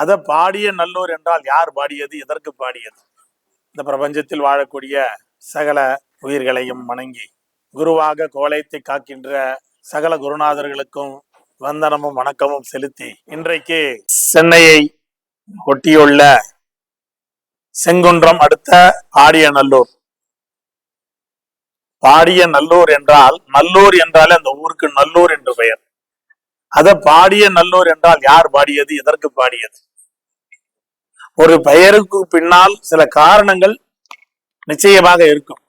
அதை பாடிய நல்லூர் என்றால் யார் பாடியது? எதற்கு பாடியது? இந்த பிரபஞ்சத்தில் வாழக்கூடிய சகல உயிர்களையும் வணங்கி குருவாக கோலயத்தை காக்கின்ற சகல குருநாதர்களுக்கும் வந்தனமும் வணக்கமும் செலுத்தி இன்றைக்கு சென்னையை ஒட்டியுள்ள செங்குன்றம் அடுத்த ஆடியநல்லூர் பாடிய நல்லூர் என்றால் நல்லூர் என்றாலே அந்த ஊருக்கு நல்லூர் என்று பெயர். அத பாடிய நல்லூர் என்றால் யார் பாடியது? எதற்கு பாடியது? ஒரு பெயருக்கு பின்னால் சில காரணங்கள் நிச்சயமாக இருக்கும்.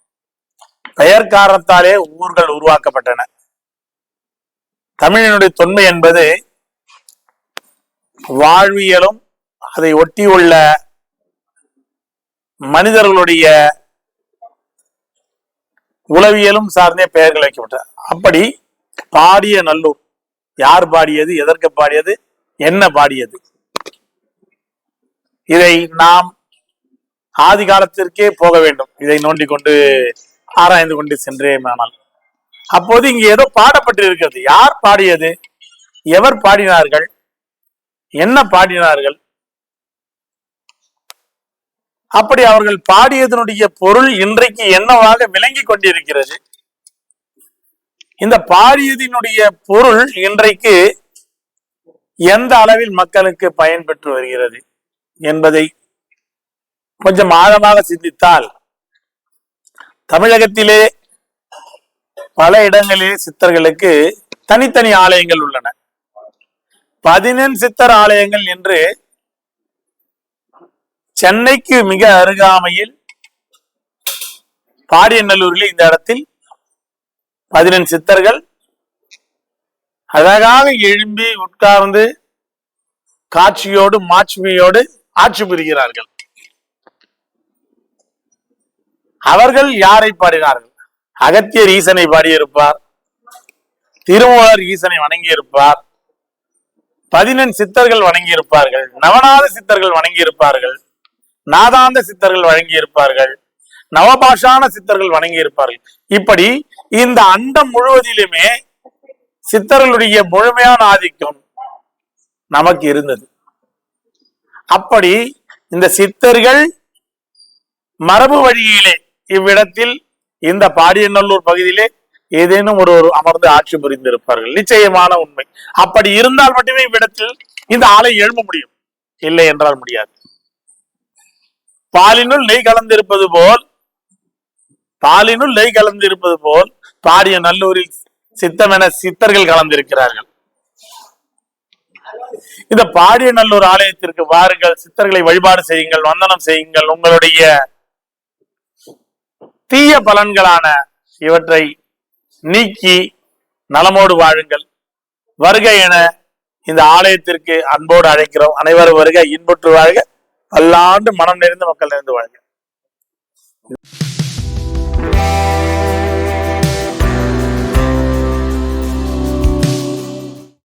பெயர் காரணத்தாலே ஊர்கள் உருவாக்கப்பட்டன. தமிழினுடைய தொன்மை என்பது வாழ்வியலும் அதை ஒட்டியுள்ள மனிதர்களுடைய உளவியலும் சார்ந்தே பெயர்கள் வைக்கப்பட்ட அப்படி பாடிய நல்லூர் யார் பாடியது எதற்கு பாடியது என்ன பாடியது? இதை நாம் ஆதி காலத்திற்கே போக வேண்டும். இதை நோண்டி கொண்டு ஆராய்ந்து கொண்டு சென்றேமானால் அப்போது இங்கு ஏதோ பாடப்பட்டு இருக்கிறது யார் பாடியது? எவர் பாடினார்கள்? என்ன பாடினார்கள்? அப்படி அவர்கள் பாடியதனுடைய பொருள் இன்றைக்கு என்னவாக விளங்கி கொண்டிருக்கிறது? இந்த பாடியதினுடைய பொருள் இன்றைக்கு எந்த அளவில் மக்களுக்கு பயன்பெற்று வருகிறது? என்பதை கொஞ்சம் ஆழமாக சிந்தித்தால் தமிழகத்திலே பல இடங்களிலே சித்தர்களுக்கு தனித்தனி ஆலயங்கள் உள்ளன. பதினெண் சித்தர் ஆலயங்கள் என்று சென்னைக்கு மிக அருகாமையில் பாடியநல்லூரில் இந்த இடத்தில் பதினெண் சித்தர்கள் அழகாக எழும்பி உட்கார்ந்து காட்சியோடு மாட்சிமையோடு ஆட்சி புரிகிறார்கள். அவர்கள் யாரை பாடினார்கள்? அகத்தியர் ஈசனை பாடியிருப்பார். திருமூலர் ஈசனை வணங்கியிருப்பார். பதினெண் சித்தர்கள் வணங்கியிருப்பார்கள். நவநாத சித்தர்கள் வணங்கியிருப்பார்கள். நாதாந்த சித்தர்கள் வழங்கியிருப்பார்கள். நவபாஷான சித்தர்கள் வணங்கியிருப்பார்கள். இப்படி இந்த அண்டம் முழுவதிலுமே சித்தர்களுடைய முழுமையான ஆதிக்கம் நமக்கு இருந்தது. அப்படி இந்த சித்தர்கள் மரபு வழியிலே இவ்விடத்தில் இந்த பாடியநல்லூர் பகுதியிலே ஏதேனும் ஒரு ஒரு அமர்ந்து ஆட்சி புரிந்திருப்பார்கள். நிச்சயமான உண்மை. அப்படி இருந்தால் மட்டுமே இவ்விடத்தில் இந்த ஆலை எழும்ப முடியும். இல்லை என்றால் முடியாது. பாலினுள் நெய் கலந்திருப்பது போல் பாலினுள் நெய் கலந்திருப்பது போல் பாடிய நல்லூரில் சித்தமென சித்தர்கள் கலந்திருக்கிறார்கள். இந்த பாடியநல்லூர் ஆலயத்திற்கு வாருங்கள் சித்தர்களை வழிபாடு செய்யுங்கள் வந்தனம் செய்யுங்கள். உங்களுடைய தீய பலன்களான இவற்றை நீக்கி நலமோடு வாழுங்கள். வருக என இந்த ஆலயத்திற்கு அன்போடு அழைக்கிறோம். அனைவரும் வருக இன்புற்று வாழ்க பல்லாண்டு மனம் நிறைந்த மக்கள் நிறைந்து வாழ்க.